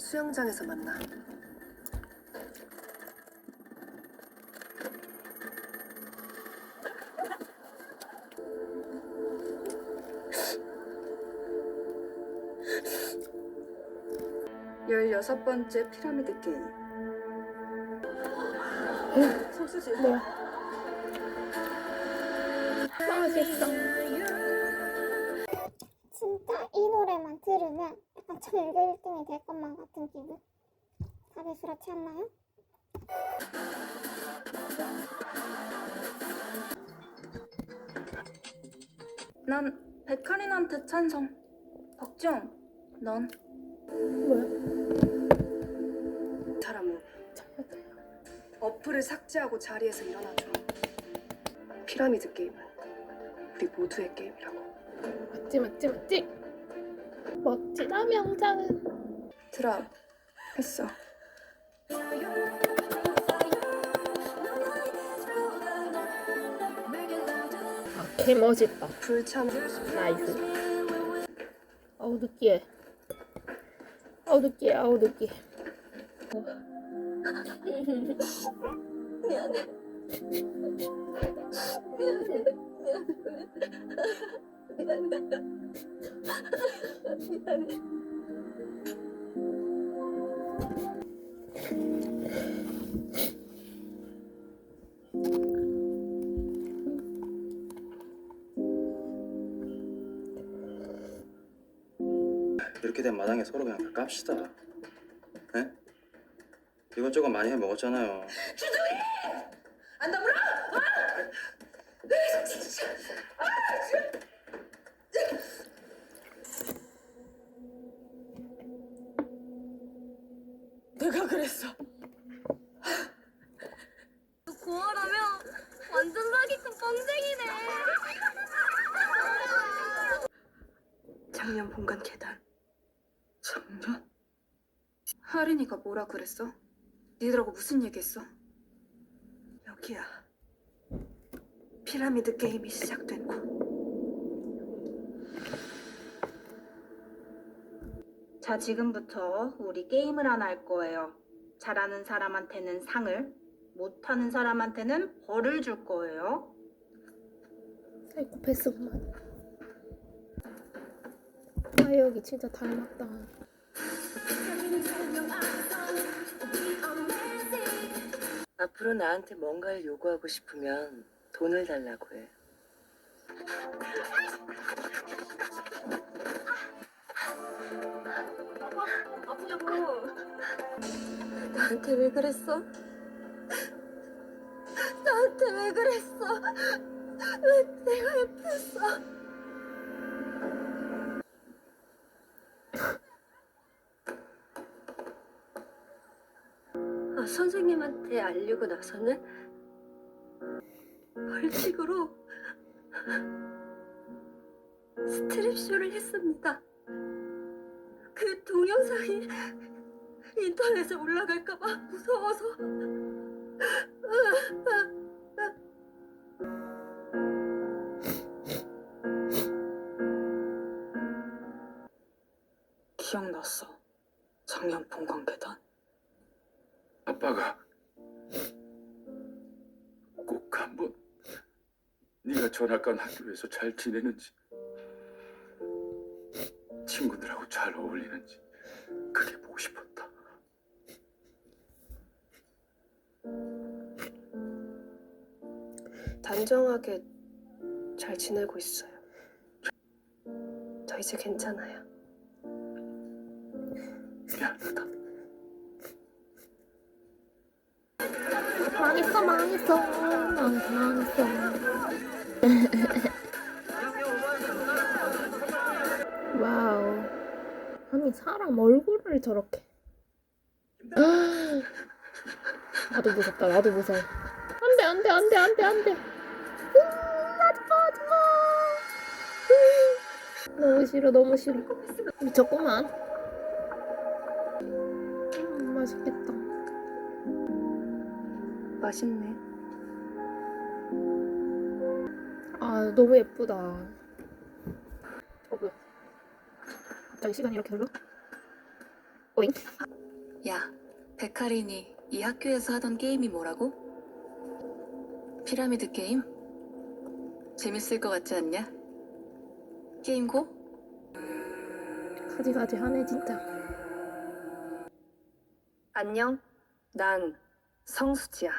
수영장에서 만나. 열여섯 번째 피라미드 게임. 소수지. 뭐야? 망하겠어. 전교 1등이 될 것만 같은 기분? 다들 그렇지 않나요? 난 백하린한테 찬성. 박지영, 넌? 뭐야? 사람은. 어플을 삭제하고 자리에서 일어나줘. 피라미드 게임은 우리 모두의 게임이라고. 맞지 맞지 맞지. 멋지다 명장은. 드랍 했어. 아, 개 멋있다. 불참 나이스. 아우 느끼해. 아우 느끼해. 아우 느끼해. 이렇게 된 마당에 서로 그냥 다 깝시다. 네? 이것저것 많이 해 먹었잖아요. 내가 그랬어. 고아라면 완전 사기꾼 뻥쟁이네. 작년 본관 계단. 작년? 하린이가 뭐라 그랬어? 니들하고 무슨 얘기했어? 여기야. 피라미드 게임이 시작된 곳. 자, 지금부터 우리 게임을 하나 할 거예요. 잘하는 사람한테는 상을, 못하는 사람한테는 벌을 줄 거예요. 사이코패스구만. 아 여기 진짜 닮았다. 앞으로 나한테 뭔가를 요구하고 싶으면 돈을 달라고 해. 아프냐고. 나한테 왜 그랬어? 나한테 왜 그랬어? 왜 내가 예뻤어? 아, 선생님한테 알리고 나서는 벌칙으로 스트립쇼를 했습니다. 그 동영상이 인터넷에 올라갈까봐 무서워서 기억났어. 작년 본관 계단. 아빠가 꼭 한번 네가 전학 간 학교에서 잘 지내는지 친구들하고 잘 어울리는지 그게 보고 싶었다. 단정하게 잘 지내고 있어요. 저 이제 괜찮아요. 미안하다. 망했어 망했어 망했어 망했어. 와우. 아니 사람 얼굴을 저렇게. 나도 무섭다. 나도 무서워. 안돼 안돼 안돼 안돼 안돼. 하지마 하지마. 너무 싫어 너무 싫어. 미쳤구만. 음, 맛있겠다. 맛있네. 아 너무 예쁘다. 어 뭐야? 갑자기 시간이 이렇게 흘러? 오잉? 야, 백하린이 이 학교에서 하던 게임이 뭐라고? 피라미드 게임? 재밌을 것 같지 않냐? 게임고? 가지가지 하네 진짜. 안녕. 난 성수지야.